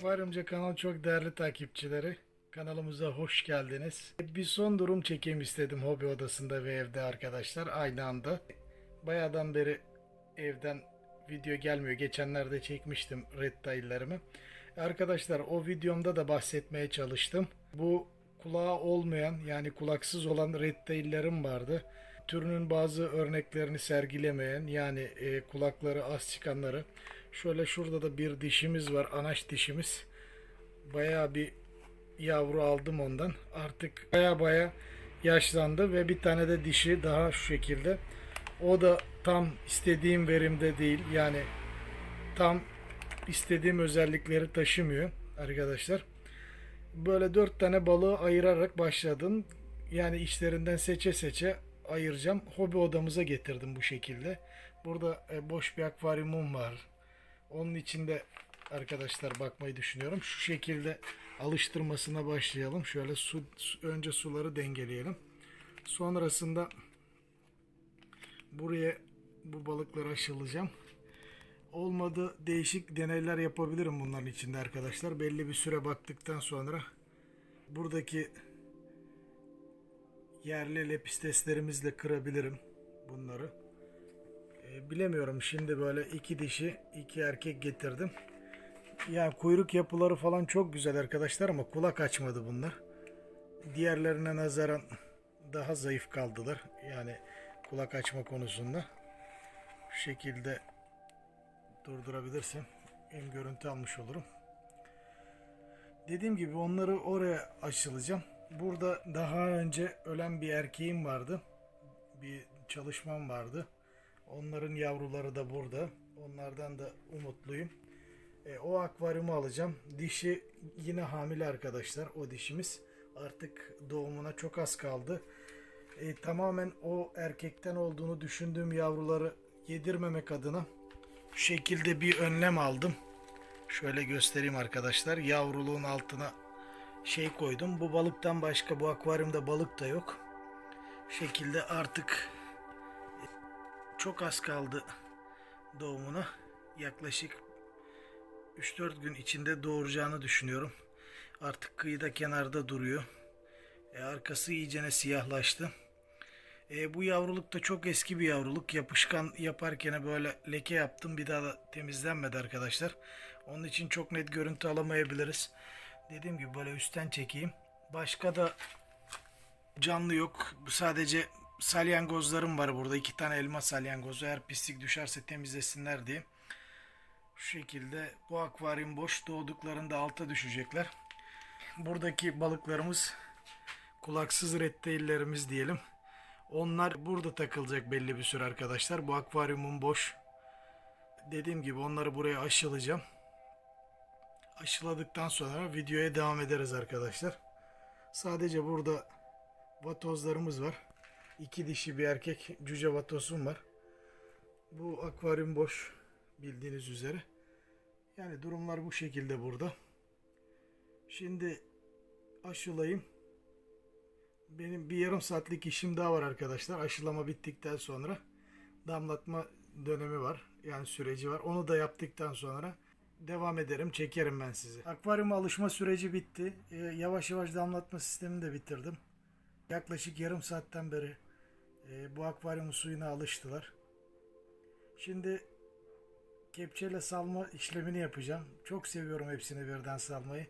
Akvaryumcu kanal çok değerli takipçileri. Kanalımıza hoş geldiniz. Bir son durum çekeyim istedim hobi odasında ve evde arkadaşlar aynı anda. Bayağıdan beri evden video gelmiyor. Geçenlerde çekmiştim red taillerimi. Arkadaşlar o videomda da bahsetmeye çalıştım. Bu kulağı olmayan yani kulaksız olan red taillerim vardı. Türünün bazı örneklerini sergilemeyen yani e, kulakları az çıkanları. Şöyle şurada da bir dişimiz var. Anaç dişimiz. Bayağı bir yavru aldım ondan. Artık baya baya yaşlandı ve bir tane de dişi daha şu şekilde. O da tam istediğim verimde değil. Yani tam istediğim özellikleri taşımıyor arkadaşlar. Böyle dört tane balığı ayırarak başladım. Yani içlerinden seçe seçe ayıracağım. Hobi odamıza getirdim bu şekilde. Burada e, boş bir akvaryumum var. Onun içinde arkadaşlar bakmayı düşünüyorum. Şu şekilde alıştırmasına başlayalım. Şöyle su- önce suları dengeleyelim. Sonrasında buraya bu balıkları aşılacağım. Olmadı değişik deneyler yapabilirim bunların içinde arkadaşlar. Belli bir süre baktıktan sonra buradaki yerli lepisteslerimizle kırabilirim bunları. E, bilemiyorum şimdi böyle iki dişi iki erkek getirdim. Ya kuyruk yapıları falan çok güzel arkadaşlar ama kulak açmadı bunlar. Diğerlerine nazaran daha zayıf kaldılar. Yani kulak açma konusunda. Şu şekilde durdurabilirsem hem görüntü almış olurum. Dediğim gibi onları oraya aşılacağım. Burada daha önce ölen bir erkeğim vardı. Bir çalışmam vardı. Onların yavruları da burada. Onlardan da umutluyum. E, o akvaryumu alacağım. Dişi yine hamile arkadaşlar. O dişimiz artık doğumuna çok az kaldı. E, tamamen o erkekten olduğunu düşündüğüm yavruları yedirmemek adına şu şekilde bir önlem aldım. Şöyle göstereyim arkadaşlar. Yavruluğun altına şey koydum. Bu balıktan başka bu akvaryumda balık da yok. Şekilde artık çok az kaldı doğumuna. Yaklaşık 3-4 gün içinde doğuracağını düşünüyorum. Artık kıyıda kenarda duruyor. E, arkası iyicene siyahlaştı. E, bu yavruluk da çok eski bir yavruluk. Yapışkan yaparken böyle leke yaptım. Bir daha da temizlenmedi arkadaşlar. Onun için çok net görüntü alamayabiliriz. Dediğim gibi böyle üstten çekeyim. Başka da canlı yok. Sadece salyangozlarım var burada. iki tane elma salyangozu. Eğer pislik düşerse temizlesinler diye. Şu şekilde bu akvaryum boş. Doğduklarında alta düşecekler. Buradaki balıklarımız kulaksız reptillerimiz diyelim. Onlar burada takılacak belli bir süre arkadaşlar. Bu akvaryumun boş. Dediğim gibi onları buraya aşılayacağım. Aşıladıktan sonra videoya devam ederiz arkadaşlar. Sadece burada vatozlarımız var. İki dişi bir erkek cüce vatosum var. Bu akvaryum boş bildiğiniz üzere. Yani durumlar bu şekilde burada. Şimdi aşılayayım. Benim bir yarım saatlik işim daha var arkadaşlar. Aşılama bittikten sonra damlatma dönemi var. Yani süreci var. Onu da yaptıktan sonra devam ederim. Çekerim ben sizi. Akvaryuma alışma süreci bitti. Ee, yavaş yavaş damlatma sistemini de bitirdim. Yaklaşık yarım saatten beri e, bu akvaryumun suyuna alıştılar. Şimdi kepçeyle salma işlemini yapacağım. Çok seviyorum hepsini birden salmayı.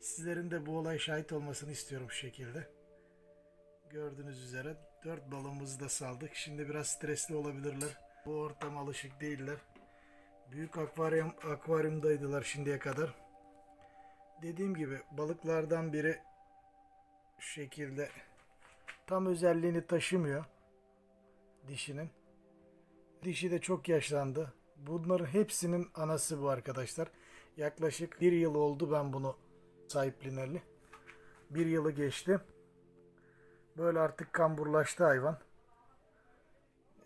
Sizlerin de bu olaya şahit olmasını istiyorum şu şekilde. Gördüğünüz üzere dört balığımızı da saldık. Şimdi biraz stresli olabilirler. Bu ortama alışık değiller. Büyük akvaryum akvaryumdaydılar şimdiye kadar. Dediğim gibi balıklardan biri şu şekilde tam özelliğini taşımıyor dişinin. Dişi de çok yaşlandı. Bunların hepsinin anası bu arkadaşlar. Yaklaşık bir yıl oldu ben bunu sahipleneli. Bir yılı geçti. Böyle artık kamburlaştı hayvan.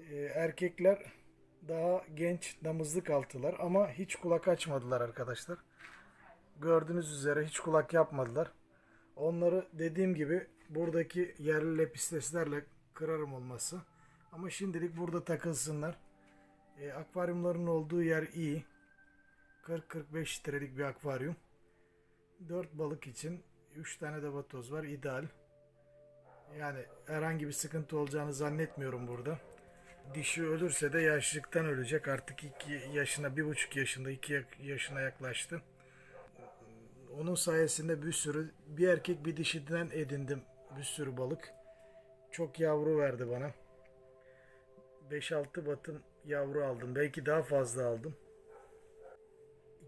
Ee, erkekler daha genç damızlık altılar ama hiç kulak açmadılar arkadaşlar. Gördüğünüz üzere hiç kulak yapmadılar. Onları dediğim gibi buradaki yerli lepisteslerle kırarım olması. Ama şimdilik burada takılsınlar. E, akvaryumların olduğu yer iyi. 40-45 litrelik bir akvaryum. 4 balık için 3 tane de vatoz var. ideal. Yani herhangi bir sıkıntı olacağını zannetmiyorum burada. Dişi ölürse de yaşlıktan ölecek. Artık 2 yaşına, 1,5 yaşında, 2 yaşına yaklaştı. Onun sayesinde bir sürü, bir erkek bir dişiden edindim bir sürü balık. Çok yavru verdi bana. 5-6 batım yavru aldım. Belki daha fazla aldım.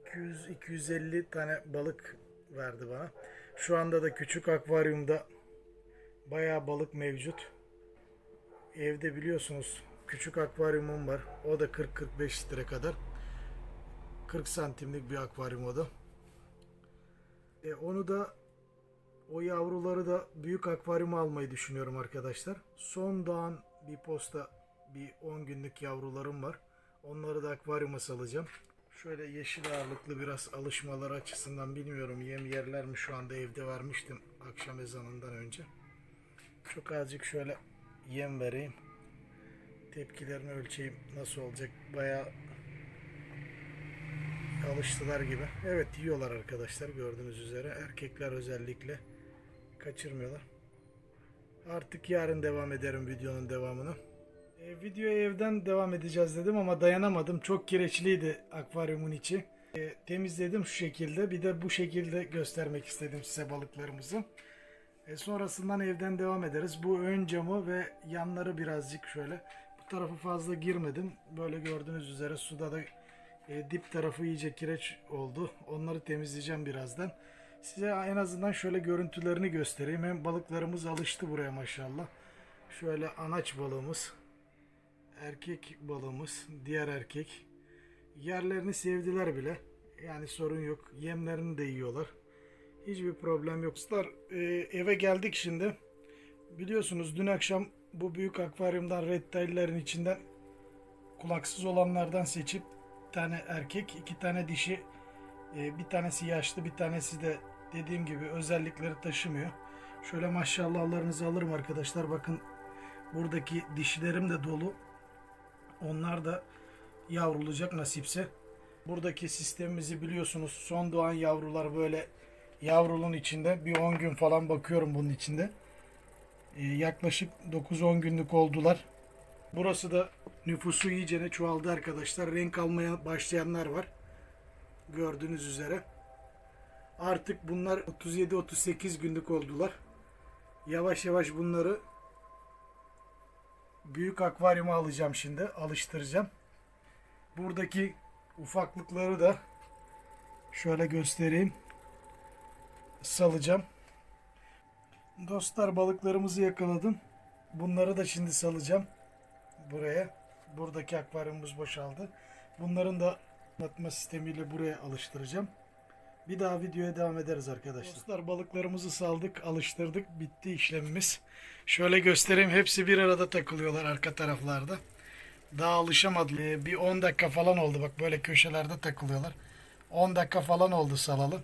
200-250 tane balık verdi bana. Şu anda da küçük akvaryumda bayağı balık mevcut. Evde biliyorsunuz küçük akvaryumum var. O da 40-45 litre kadar. 40 santimlik bir akvaryum o da. E, onu da o yavruları da büyük akvaryuma almayı düşünüyorum arkadaşlar. Son doğan bir posta bir 10 günlük yavrularım var. Onları da akvaryuma salacağım. Şöyle yeşil ağırlıklı biraz alışmaları açısından bilmiyorum yem yerler mi şu anda evde vermiştim akşam ezanından önce. Çok azıcık şöyle yem vereyim. Tepkilerini ölçeyim nasıl olacak. Bayağı alıştılar gibi. Evet yiyorlar arkadaşlar gördüğünüz üzere. Erkekler özellikle kaçırmıyorlar. Artık yarın devam ederim videonun devamını. E, videoya evden devam edeceğiz dedim ama dayanamadım. Çok kireçliydi akvaryumun içi. E, temizledim şu şekilde. Bir de bu şekilde göstermek istedim size balıklarımızı. E, sonrasından evden devam ederiz. Bu ön camı ve yanları birazcık şöyle. Bu tarafı fazla girmedim. Böyle gördüğünüz üzere suda da e, dip tarafı iyice kireç oldu. Onları temizleyeceğim birazdan. Size en azından şöyle görüntülerini göstereyim. Hem balıklarımız alıştı buraya maşallah. Şöyle anaç balığımız, erkek balığımız, diğer erkek. Yerlerini sevdiler bile. Yani sorun yok. Yemlerini de yiyorlar. Hiçbir problem yok. Dostlar, e, eve geldik şimdi. Biliyorsunuz dün akşam bu büyük akvaryumdan reptillerin içinden kulaksız olanlardan seçip tane erkek, iki tane dişi, e, bir tanesi yaşlı, bir tanesi de dediğim gibi özellikleri taşımıyor. Şöyle maşallahlarınızı alırım arkadaşlar. Bakın buradaki dişilerim de dolu. Onlar da yavrulacak nasipse. Buradaki sistemimizi biliyorsunuz. Son doğan yavrular böyle yavruluğun içinde. Bir 10 gün falan bakıyorum bunun içinde. E, yaklaşık 9-10 günlük oldular. Burası da nüfusu iyicene çoğaldı arkadaşlar. Renk almaya başlayanlar var. Gördüğünüz üzere. Artık bunlar 37-38 günlük oldular. Yavaş yavaş bunları büyük akvaryuma alacağım şimdi. Alıştıracağım. Buradaki ufaklıkları da şöyle göstereyim. Salacağım. Dostlar balıklarımızı yakaladım. Bunları da şimdi salacağım buraya. Buradaki akvaryumumuz boşaldı. Bunların da atma sistemiyle buraya alıştıracağım. Bir daha videoya devam ederiz arkadaşlar. Dostlar balıklarımızı saldık, alıştırdık. Bitti işlemimiz. Şöyle göstereyim. Hepsi bir arada takılıyorlar arka taraflarda. Daha alışamadı. Ee, Bir 10 dakika falan oldu. Bak böyle köşelerde takılıyorlar. 10 dakika falan oldu salalı.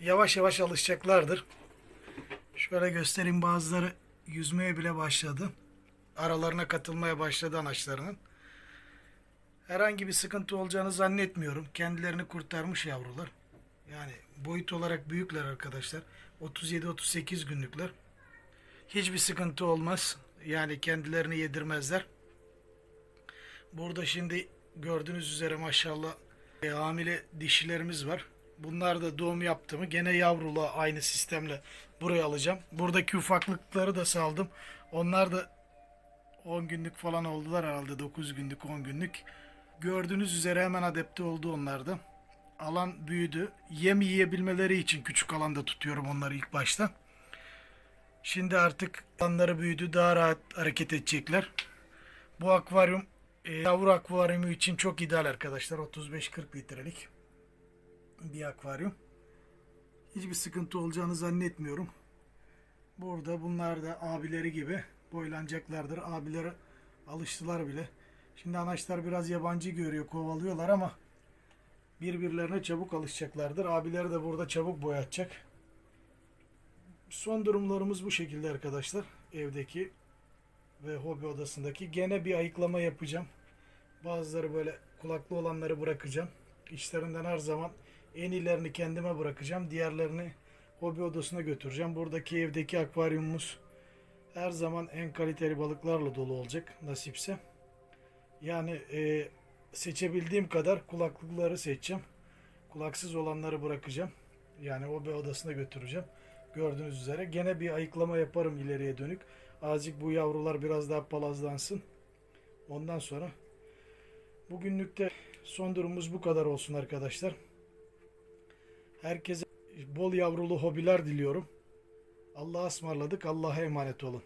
Yavaş yavaş alışacaklardır. Şöyle göstereyim bazıları yüzmeye bile başladı. Aralarına katılmaya başladı anaçlarının. Herhangi bir sıkıntı olacağını zannetmiyorum. Kendilerini kurtarmış yavrular. Yani boyut olarak büyükler arkadaşlar. 37-38 günlükler. Hiçbir sıkıntı olmaz. Yani kendilerini yedirmezler. Burada şimdi gördüğünüz üzere maşallah e, hamile dişilerimiz var. Bunlar da doğum yaptı mı gene yavrula aynı sistemle buraya alacağım. Buradaki ufaklıkları da saldım. Onlar da 10 günlük falan oldular herhalde 9 günlük 10 günlük. Gördüğünüz üzere hemen adapte oldu onlar da. Alan büyüdü. Yem yiyebilmeleri için küçük alanda tutuyorum onları ilk başta. Şimdi artık alanları büyüdü. Daha rahat hareket edecekler. Bu akvaryum e, yavru akvaryumu için çok ideal arkadaşlar. 35-40 litrelik bir akvaryum. Hiçbir sıkıntı olacağını zannetmiyorum. Burada bunlar da abileri gibi boylanacaklardır. Abileri alıştılar bile. Şimdi anaçlar biraz yabancı görüyor, kovalıyorlar ama birbirlerine çabuk alışacaklardır. Abileri de burada çabuk boyatacak. Son durumlarımız bu şekilde arkadaşlar. Evdeki ve hobi odasındaki. Gene bir ayıklama yapacağım. Bazıları böyle kulaklı olanları bırakacağım. İçlerinden her zaman En iyilerini kendime bırakacağım. Diğerlerini hobi odasına götüreceğim. Buradaki evdeki akvaryumumuz her zaman en kaliteli balıklarla dolu olacak nasipse. Yani e, seçebildiğim kadar kulaklıkları seçeceğim. Kulaksız olanları bırakacağım. Yani hobi odasına götüreceğim. Gördüğünüz üzere gene bir ayıklama yaparım ileriye dönük. Azıcık bu yavrular biraz daha palazlansın. Ondan sonra bugünlük de son durumumuz bu kadar olsun arkadaşlar. Herkese bol yavrulu hobiler diliyorum. Allah'a ısmarladık. Allah'a emanet olun.